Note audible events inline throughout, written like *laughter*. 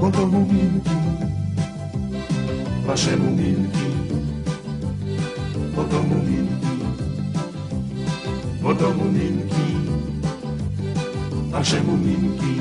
bo to muminki, wasze muminki, bo to muminki, bo to muminki, wasze muminki.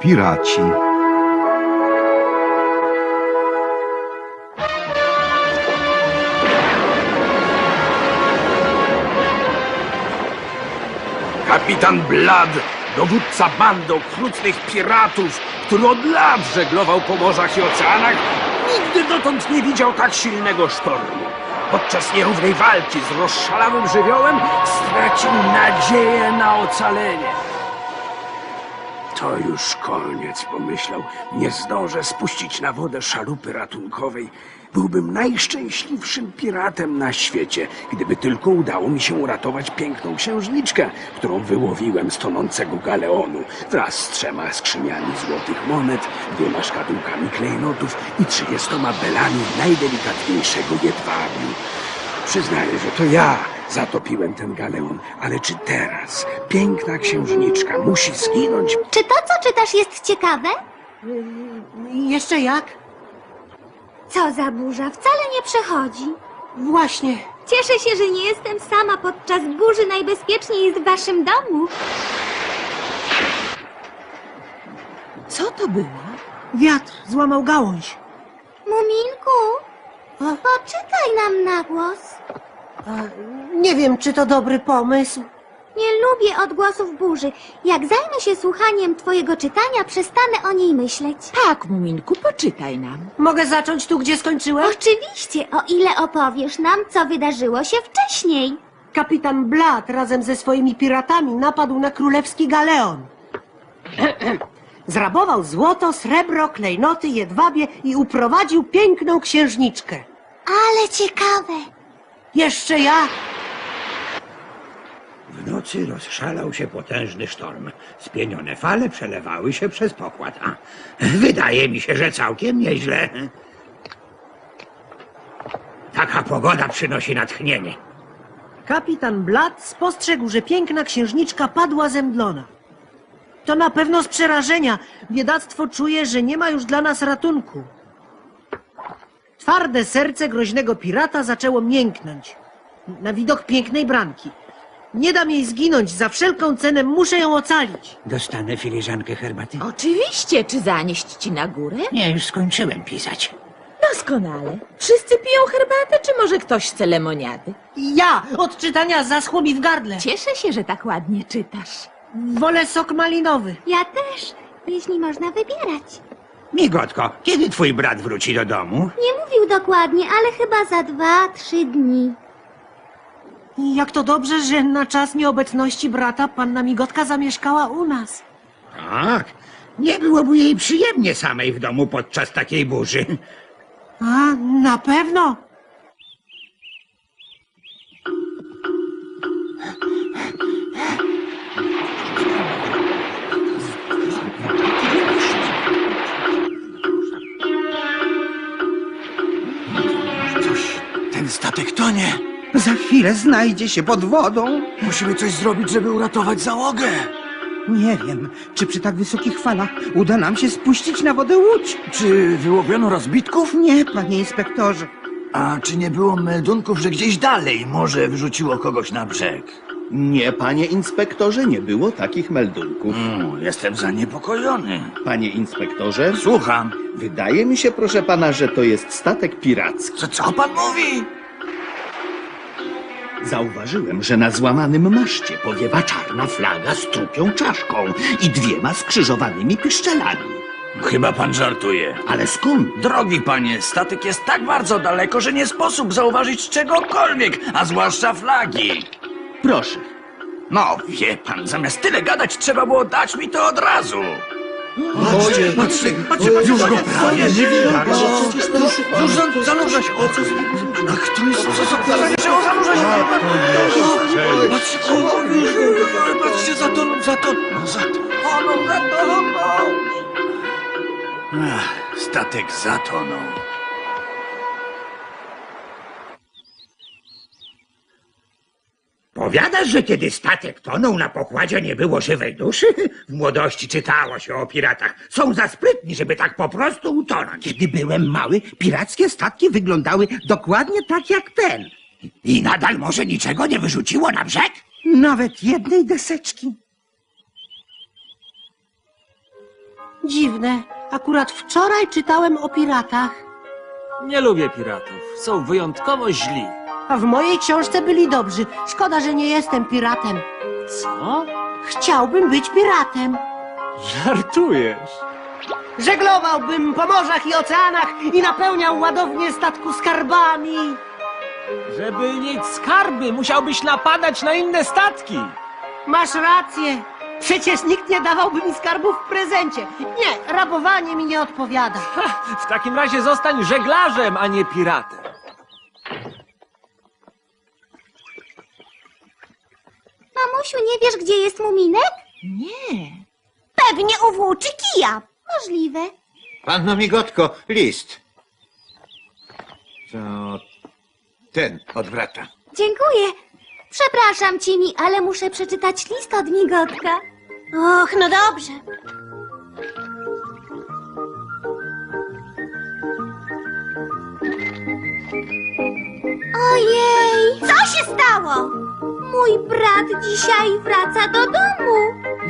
Piraci. Kapitan Blad, dowódca bandy okrutnych piratów, który od lat żeglował po morzach i oceanach, nigdy dotąd nie widział tak silnego sztormu. Podczas nierównej walki z rozszalałym żywiołem stracił nadzieję na ocalenie. To już koniec, pomyślał. Nie zdążę spuścić na wodę szalupy ratunkowej. Byłbym najszczęśliwszym piratem na świecie, gdyby tylko udało mi się uratować piękną księżniczkę, którą wyłowiłem z tonącego galeonu, wraz z trzema skrzyniami złotych monet, dwiema szkatułkami klejnotów i trzydziestoma belami najdelikatniejszego jedwabiu. Przyznaję, że to ja zatopiłem ten galeon, ale czy teraz piękna księżniczka musi zginąć Czy to, co czytasz, jest ciekawe? Jeszcze jak? Co za burza, wcale nie przechodzi. Właśnie. Cieszę się, że nie jestem sama podczas burzy. Najbezpieczniej jest w waszym domu. Co to było? Wiatr złamał gałąź. Muminku, A, poczytaj nam na głos. Nie wiem, czy to dobry pomysł. Nie lubię odgłosów burzy. Jak zajmę się słuchaniem twojego czytania, przestanę o niej myśleć. Tak, Muminku, poczytaj nam. Mogę zacząć tu, gdzie skończyłem? Oczywiście, o ile opowiesz nam, co wydarzyło się wcześniej. Kapitan Blad razem ze swoimi piratami napadł na królewski galeon. *clears throat* Zrabował złoto, srebro, klejnoty, jedwabie i uprowadził piękną księżniczkę. Ale ciekawe. Jeszcze ja? W nocy rozszalał się potężny sztorm. Spienione fale przelewały się przez pokład. A, wydaje mi się, że całkiem nieźle. Taka pogoda przynosi natchnienie. Kapitan Blad spostrzegł, że piękna księżniczka padła zemdlona. To na pewno z przerażenia. Biedactwo czuje, że nie ma już dla nas ratunku. Twarde serce groźnego pirata zaczęło mięknąć. Na widok pięknej branki. Nie dam jej zginąć, za wszelką cenę muszę ją ocalić. Dostanę filiżankę herbaty? Oczywiście, czy zanieść ci na górę? Nie, już skończyłem pisać. Doskonale. Wszyscy piją herbatę, czy może ktoś chce lemoniady? Ja od czytania zaschło mi w gardle. Cieszę się, że tak ładnie czytasz. Wolę sok malinowy. Ja też, jeśli można wybierać. Migotko, kiedy twój brat wróci do domu? Nie mówił dokładnie, ale chyba za dwa, trzy dni. Jak to dobrze, że na czas nieobecności brata panna Migotka zamieszkała u nas. Tak. Nie byłoby jej przyjemnie samej w domu podczas takiej burzy. A, na pewno. Ten statek tonie. Za chwilę znajdzie się pod wodą. Musimy coś zrobić, żeby uratować załogę. Nie wiem, czy przy tak wysokich falach uda nam się spuścić na wodę łódź. Czy wyłowiono rozbitków? Nie, panie inspektorze. A czy nie było meldunków, że gdzieś dalej morze wyrzuciło kogoś na brzeg? Nie, panie inspektorze, nie było takich meldunków. Mm, jestem zaniepokojony. Panie inspektorze, Słucham. wydaje mi się, proszę pana, że to jest statek piracki. Co, co pan mówi? Zauważyłem, że na złamanym maszcie powiewa czarna flaga z trupią czaszką i dwiema skrzyżowanymi piszczelami. Chyba pan żartuje. Ale skąd? Drogi panie, statek jest tak bardzo daleko, że nie sposób zauważyć czegokolwiek, a zwłaszcza flagi. Proszę. No, wie pan, zamiast tyle gadać, trzeba było dać mi to od razu. Patrzcie, Patrzcie, patrzcie, już go prawie Już za- zanurza się. O, co? Ach, to jest... Co, zaczęło zanurza się. Patrzcie, patrzcie, za to, za to, za to. Ach, statek zatonął. Powiadasz, że kiedy statek tonął na pokładzie nie było żywej duszy? W młodości czytało się o piratach. Są za sprytni, żeby tak po prostu utonąć. Kiedy byłem mały, pirackie statki wyglądały dokładnie tak jak ten. I nadal może niczego nie wyrzuciło na brzeg? Nawet jednej deseczki. Dziwne. Akurat wczoraj czytałem o piratach, Nie lubię piratów. Są wyjątkowo źli. A w mojej książce byli dobrzy. Szkoda, że nie jestem piratem. Co? Chciałbym być piratem. Żartujesz. Żeglowałbym po morzach i oceanach i napełniał ładownie statku skarbami. Żeby mieć skarby, musiałbyś napadać na inne statki. Masz rację. Przecież nikt nie dawałby mi skarbów w prezencie. Nie, rabowanie mi nie odpowiada. Ha, w takim razie zostań żeglarzem, a nie piratem. Mamusiu, nie wiesz, gdzie jest muminek? Nie. Pewnie u włóczy kija. Możliwe. Panno Migotko, list. To ten od brata. Dziękuję. Przepraszam, Cimi, ale muszę przeczytać list od migotka. Och, no dobrze. Ojej! Co się stało? Mój brat dzisiaj wraca do domu.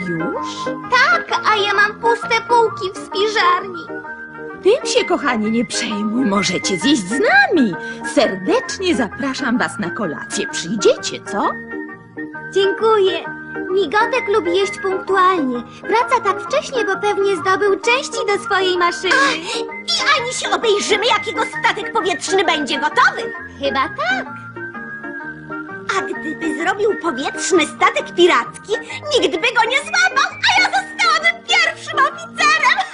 Już? Tak, a ja mam puste półki w spiżarni. Tym się, kochani, nie przejmuj. Możecie zjeść z nami. Serdecznie zapraszam was na kolację. Przyjdziecie, co? Dziękuję. Migotek lubi jeść punktualnie. Wraca tak wcześnie, bo pewnie zdobył części do swojej maszyny. I ani się obejrzymy, jakiego statek powietrzny będzie gotowy. Chyba tak. A gdyby zrobił powietrzny statek piracki, nikt by go nie złapał, a ja zostałabym pierwszym oficerem. *laughs*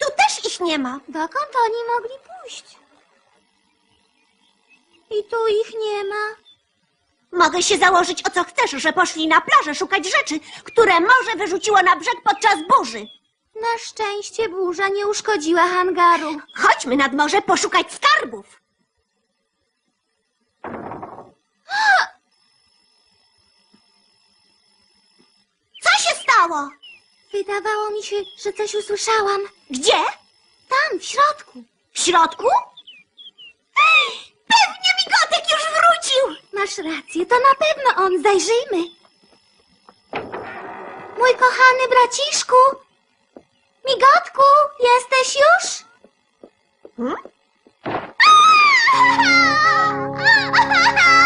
tu też ich nie ma. Dokąd oni mogli pójść? I tu ich nie ma. Mogę się założyć o co chcesz, że poszli na plażę szukać rzeczy, które morze wyrzuciło na brzeg podczas burzy. Na szczęście burza nie uszkodziła hangaru. Chodźmy nad morze poszukać skarbów. Co się stało? Wydawało mi się, że coś usłyszałam. Gdzie? Tam, w środku. W środku? Pewnie Migotek już wrócił! Masz rację, to na pewno on. Zajrzyjmy. Mój kochany braciszku! Migotku, jesteś już? Migotko! *laughs* *laughs*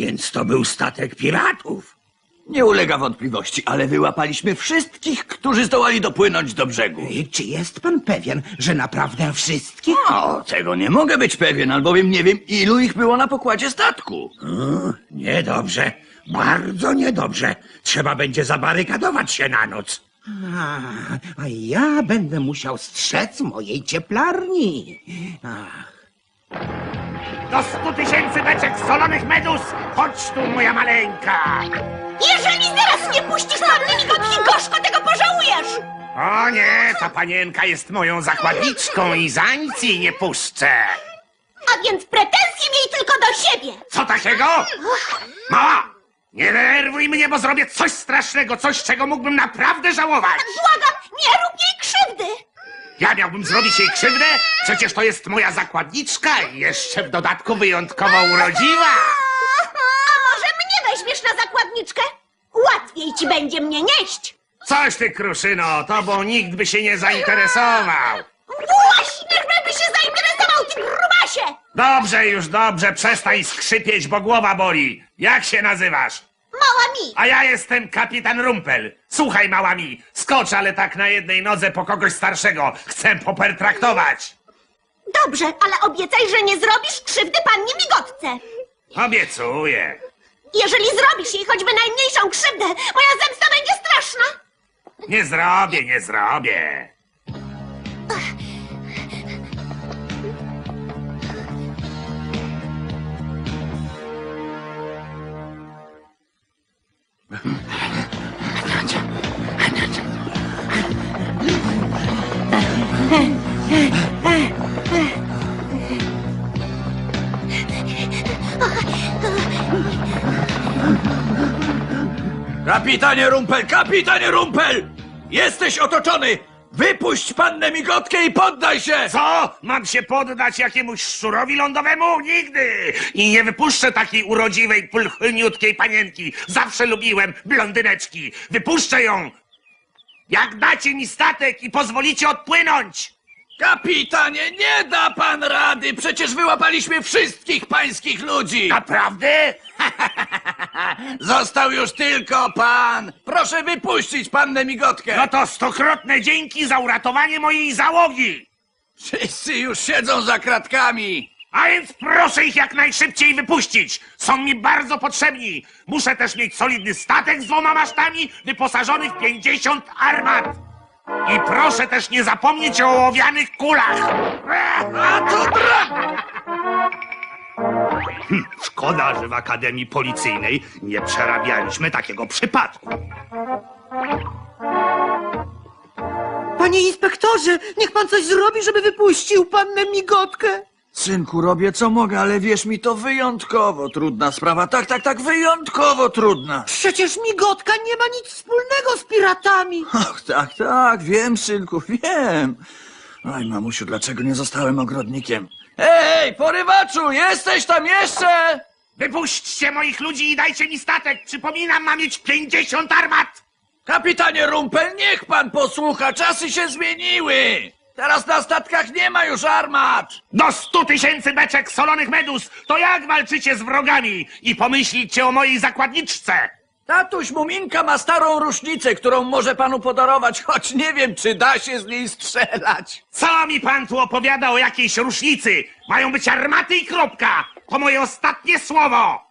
więc to był statek piratów. Nie ulega wątpliwości, ale wyłapaliśmy wszystkich, którzy zdołali dopłynąć do brzegu. I czy jest pan pewien, że naprawdę wszystkie? O, tego nie mogę być pewien, albowiem nie wiem, ilu ich było na pokładzie statku. O, niedobrze, bardzo niedobrze. Trzeba będzie zabarykadować się na noc. A, a ja będę musiał strzec mojej cieplarni. Ach. Do stu tysięcy beczek solonych medus! Chodź tu, moja maleńka! Jeżeli zaraz nie puścisz panny Migotki, gorzko tego pożałujesz! O nie, ta panienka jest moją zakładniczką i za nic jej nie puszczę. A więc pretensje miej tylko do siebie! Co takiego? Mała! Nie denerwuj mnie, bo zrobię coś strasznego, coś, czego mógłbym naprawdę żałować. Błagam, nie rób jej krzywdy! Ja miałbym zrobić jej krzywdę? Przecież to jest moja zakładniczka i jeszcze w dodatku wyjątkowo urodziwa. A może mnie weźmiesz na zakładniczkę? Łatwiej ci będzie mnie nieść! Coś ty, Kruszyno, tobą nikt by się nie zainteresował. Właśnie, żeby się zainteresował, ty grubasie! Dobrze, już dobrze, przestań skrzypieć, bo głowa boli. Jak się nazywasz? Mała mi! A ja jestem kapitan Rumpel. Słuchaj, mała mi, skocz, ale tak na jednej nodze po kogoś starszego. Chcę popertraktować. Dobrze, ale obiecaj, że nie zrobisz krzywdy pannie Migotce. Obiecuję. Jeżeli zrobisz jej choćby najmniejszą krzywdę, moja zemsta będzie straszna! Nie zrobię, nie zrobię. Kapitanie Rumpel, kapitanie Rumpel! Jesteś otoczony! Wypuść pannę migotkę i poddaj się! Co? Mam się poddać jakiemuś szczurowi lądowemu? Nigdy! I nie wypuszczę takiej urodziwej, pulchniutkiej panienki. Zawsze lubiłem blondyneczki. Wypuszczę ją! Jak dacie mi statek i pozwolicie odpłynąć! Kapitanie, nie da pan rady! Przecież wyłapaliśmy wszystkich pańskich ludzi! Naprawdę? *laughs* Został już tylko pan! Proszę wypuścić pannę migotkę! No to stokrotne dzięki za uratowanie mojej załogi! Wszyscy już siedzą za kratkami! A więc proszę ich jak najszybciej wypuścić! Są mi bardzo potrzebni! Muszę też mieć solidny statek z dwoma masztami, wyposażony w 50 armat! I proszę też nie zapomnieć o ołowianych kulach! A to dra... Szkoda, że w Akademii Policyjnej nie przerabialiśmy takiego przypadku. Panie inspektorze, niech pan coś zrobi, żeby wypuścił pannę Migotkę. Synku, robię co mogę, ale wierz mi, to wyjątkowo trudna sprawa. Tak, tak, tak, wyjątkowo trudna. Przecież Migotka nie ma nic wspólnego z piratami. Ach, tak, tak, wiem, synku, wiem. Oj, mamusiu, dlaczego nie zostałem ogrodnikiem? Ej, porywaczu, jesteś tam jeszcze? Wypuśćcie moich ludzi i dajcie mi statek! Przypominam, mam mieć 50 armat! Kapitanie Rumpel, niech pan posłucha, czasy się zmieniły. Teraz na statkach nie ma już armat. Do 100 tysięcy beczek solonych medus! To jak walczycie z wrogami? I pomyślcie o mojej zakładniczce! Tatuś Muminka ma starą rusznicę, którą może panu podarować, choć nie wiem, czy da się z niej strzelać. Co mi pan tu opowiada o jakiejś rusznicy? Mają być armaty i kropka! To moje ostatnie słowo!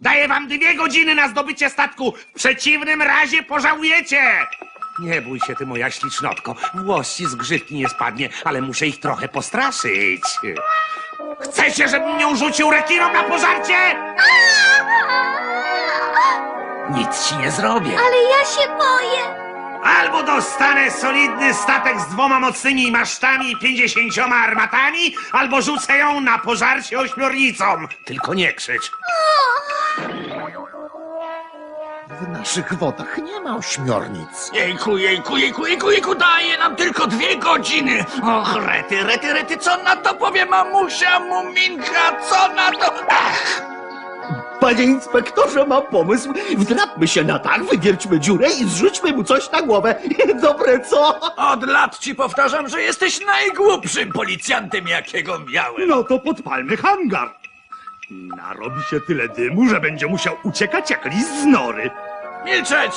Daję wam dwie godziny na zdobycie statku. W przeciwnym razie pożałujecie! Nie bój się, ty moja ślicznotko. Włos ci z grzywki nie spadnie, ale muszę ich trochę postraszyć. Chcecie, żebym nią rzucił rekinom na pożarcie? Nic ci nie zrobię. Ale ja się boję! Albo dostanę solidny statek z dwoma mocnymi masztami i pięćdziesięcioma armatami, albo rzucę ją na pożarcie ośmiornicą. Tylko nie krzycz. W naszych wodach nie ma ośmiornic. Jejku, jejku, jejku, jejku, jejku, daje nam tylko dwie godziny. Och, rety, rety, rety, co na to powie mamusia Muminka, co na to? Ach! Panie inspektorze, mam pomysł. Wdrapmy się na dach, wywierćmy dziurę i zrzućmy mu coś na głowę. *laughs* Dobre, co? Od lat ci powtarzam, że jesteś najgłupszym policjantem, jakiego miałem. No to podpalmy hangar. Narobi się tyle dymu, że będzie musiał uciekać jak list z nory. Milczeć!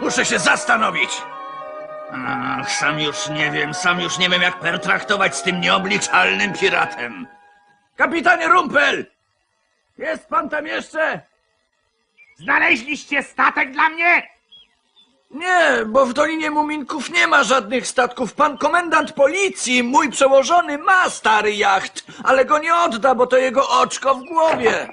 Muszę się zastanowić. Ach, sam już nie wiem, sam już nie wiem, jak pertraktować z tym nieobliczalnym piratem. Kapitanie Rumpel! Jest pan tam jeszcze? Znaleźliście statek dla mnie? Nie, bo w Dolinie Muminków nie ma żadnych statków. Pan komendant policji, mój przełożony, ma stary jacht, ale go nie odda, bo to jego oczko w głowie.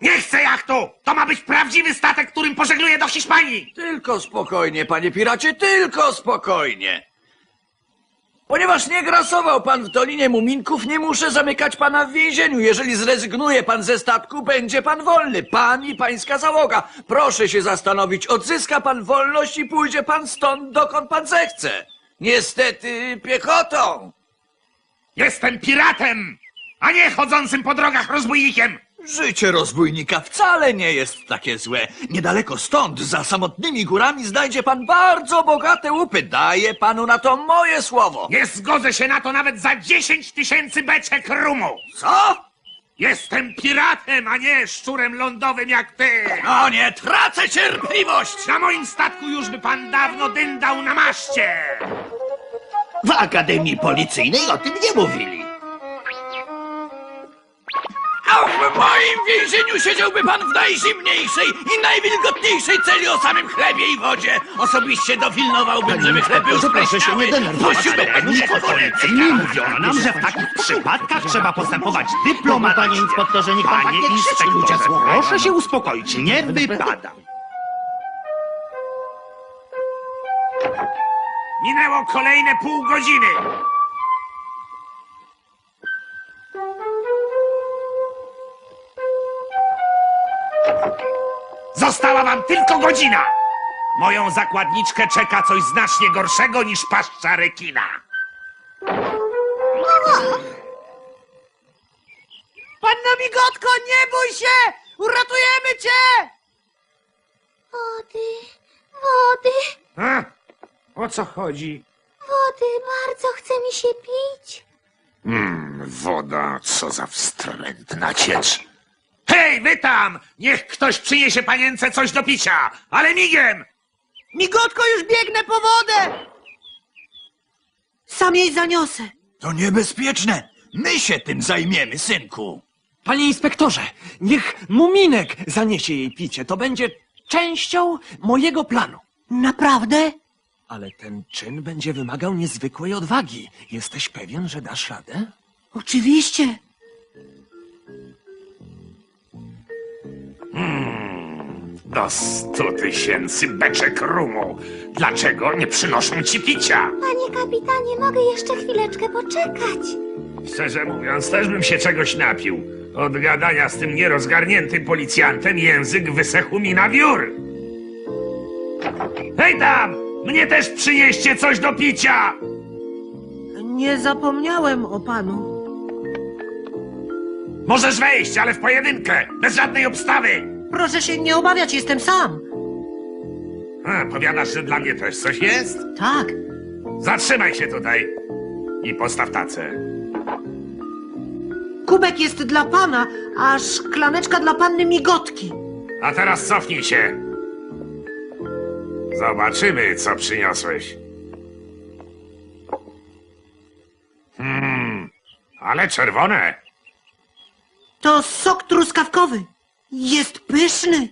Nie chcę jachtu! To ma być prawdziwy statek, którym pożegluję do Hiszpanii! Tylko spokojnie, panie piracie, tylko spokojnie. Ponieważ nie grasował pan w Dolinie Muminków, nie muszę zamykać pana w więzieniu. Jeżeli zrezygnuje pan ze statku, będzie pan wolny. Pan i pańska załoga. Proszę się zastanowić, odzyska pan wolność i pójdzie pan stąd, dokąd pan zechce. Niestety piechotą. Jestem piratem, a nie chodzącym po drogach rozbójnikiem. Życie rozbójnika wcale nie jest takie złe. Niedaleko stąd, za samotnymi górami, znajdzie pan bardzo bogate łupy. Daję panu na to moje słowo. Nie zgodzę się na to nawet za 10 tysięcy beczek rumu. Co? Jestem piratem, a nie szczurem lądowym jak ty. No nie tracę cierpliwość! Na moim statku już by pan dawno dyndał na maszcie. W Akademii Policyjnej o tym nie mówili. A w moim więzieniu siedziałby pan w najzimniejszej i najwilgotniejszej celi o samym chlebie i wodzie. Osobiście dopilnowałbym, żeby chleb był proszę się nie denerwować, ale pan panie. Nie mówiono nam, że w takich przypadkach trzeba postępować dyplomatycznie. Panie inspektorze, niech pan Panie tak nie krzyczy, ludzie proszę się uspokoić, nie wypada. Minęło kolejne pół godziny. Została wam tylko godzina. Moją zakładniczkę czeka coś znacznie gorszego niż paszcza rekina. Panno Migotko, nie bój się! Uratujemy cię! Wody, wody, A? O co chodzi? wody, bardzo chce mi się pić. Mmm, woda, co za wstrętna ciecz. Hej, wy tam! Niech ktoś przyniesie panience coś do picia, ale migiem! Migotko, już biegnę po wodę! Sam jej zaniosę. To niebezpieczne. My się tym zajmiemy, synku. Panie inspektorze, niech Muminek zaniesie jej picie. To będzie częścią mojego planu. Naprawdę? Ale ten czyn będzie wymagał niezwykłej odwagi. Jesteś pewien, że dasz radę? Oczywiście. Do stu tysięcy beczek rumu. Dlaczego nie przynoszą ci picia? Panie kapitanie, mogę jeszcze chwileczkę poczekać. Szczerze mówiąc, też bym się czegoś napił. Od gadania z tym nierozgarniętym policjantem język wysechł mi na wiór. Hej tam! Mnie też przynieście coś do picia! Nie zapomniałem o panu. Możesz wejść, ale w pojedynkę, bez żadnej obstawy. Proszę się nie obawiać, jestem sam. A, powiadasz, że dla mnie też coś jest? Tak. Zatrzymaj się tutaj i postaw tacę. Kubek jest dla pana, a szklaneczka dla panny Migotki. A teraz cofnij się. Zobaczymy, co przyniosłeś. Hmm, ale czerwone. To sok truskawkowy. Jest pyszny.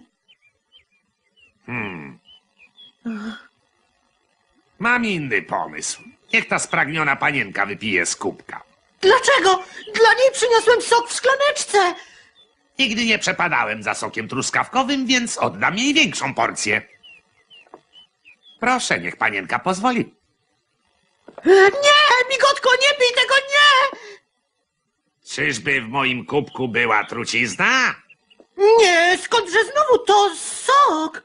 Hmm. Mam inny pomysł. Niech ta spragniona panienka wypije z kubka. Dlaczego? Dla niej przyniosłem sok w szklaneczce. Nigdy nie przepadałem za sokiem truskawkowym, więc oddam jej większą porcję. Proszę, niech panienka pozwoli. Nie, Migotko, nie pij tego, nie! Czyżby w moim kubku była trucizna? Nie, skądże znowu to sok?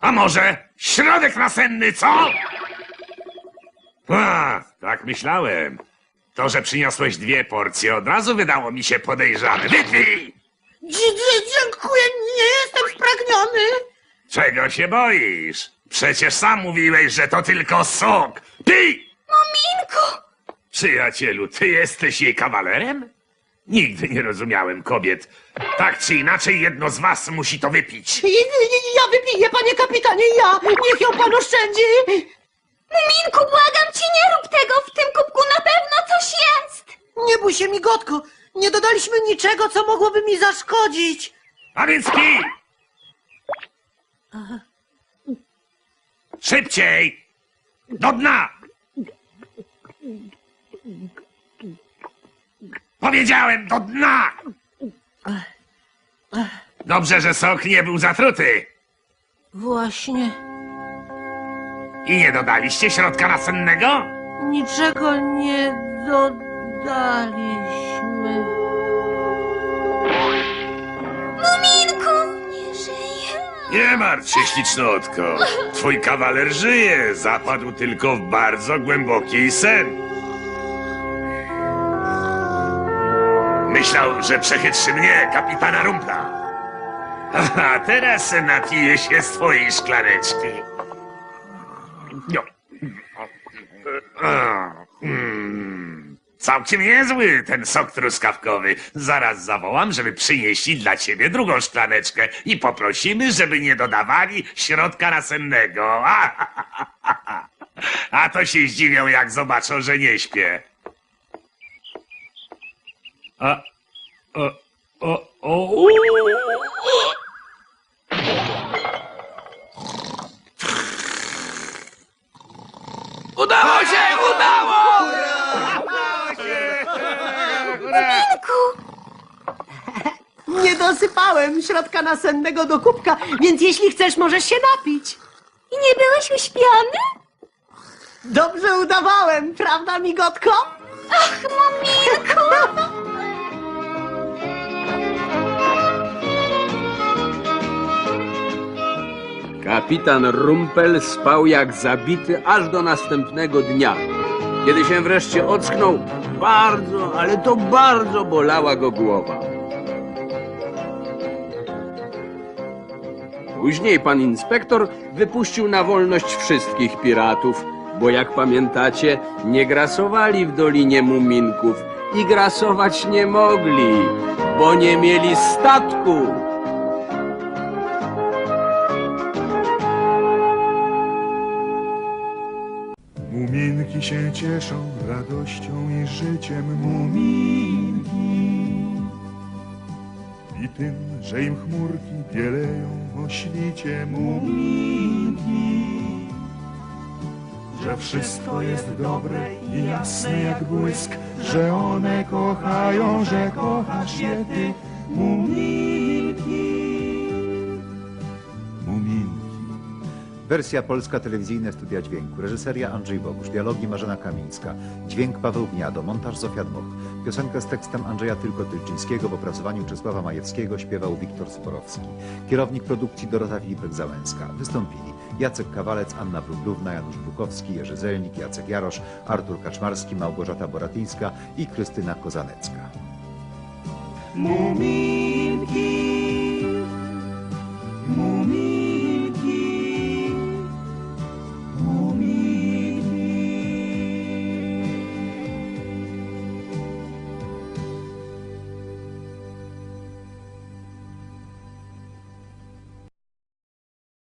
A może środek nasenny, co? A, tak myślałem. To, że przyniosłeś dwie porcje, od razu wydało mi się podejrzane. Wypij! Dziękuję, nie jestem spragniony. Czego się boisz? Przecież sam mówiłeś, że to tylko sok. Pij! Muminku! Przyjacielu, ty jesteś jej kawalerem? Nigdy nie rozumiałem kobiet. Tak czy inaczej, jedno z was musi to wypić. I- i- i- Ja wypiję, panie kapitanie, ja. Niech ją pan oszczędzi. Muminku, błagam cię, nie rób tego! W tym kubku na pewno coś jest! Nie bój się, Migotko. Nie dodaliśmy niczego, co mogłoby mi zaszkodzić. A więc pij! Szybciej! Do dna! Powiedziałem do dna! Dobrze, że sok nie był zatruty. Właśnie. I nie dodaliście środka nasennego? niczego nie dodaliśmy. Muminku! Nie żyje. Nie martw się, ślicznotko. Twój kawaler żyje. Zapadł tylko w bardzo głęboki sen. Myślał, że przechytrzy mnie, kapitana Rumpla. A teraz napije się z twojej szklaneczki. No. A, mm. Całkiem niezły ten sok truskawkowy. Zaraz zawołam, żeby przynieśli dla ciebie drugą szklaneczkę i poprosimy, żeby nie dodawali środka nasennego. *laughs* A to się zdziwią, jak zobaczą, że nie śpię. A, o, o, o, Udało się! Udało! Nie dosypałem środka nasennego do kubka, więc jeśli chcesz, możesz się napić. I nie byłeś uśpiony? Dobrze udawałem, prawda, migotko? Ach, Muminku! *laughs* Kapitan Rumpel spał jak zabity aż do następnego dnia. Kiedy się wreszcie ocknął, bardzo, ale to bardzo bolała go głowa. Później pan inspektor wypuścił na wolność wszystkich piratów, bo jak pamiętacie, nie grasowali w Dolinie Muminków i grasować nie mogli, bo nie mieli statku. Cieszą radością i życiem muminki. I tym, że im chmurki bieleją o świcie muminki. Że wszystko jest dobre i jasne jak błysk Że one kochają, że kochasz je ty Muminki Wersja polska, telewizyjne studia dźwięku. Reżyseria Andrzej Bogusz, dialogi Marzena Kamińska, dźwięk Paweł Gniado, montaż Zofia Dmoch. Piosenkę z tekstem Andrzeja Tylko-Tylczyńskiego w opracowaniu Czesława Majewskiego śpiewał Wiktor Sporowski. Kierownik produkcji Dorota Filipek-Załęska. Wystąpili Jacek Kawalec, Anna Wróblówna, Janusz Bukowski, Jerzy Zelnik, Jacek Jarosz, Artur Kaczmarski, Małgorzata Boratyńska i Krystyna Kozanecka. Muminki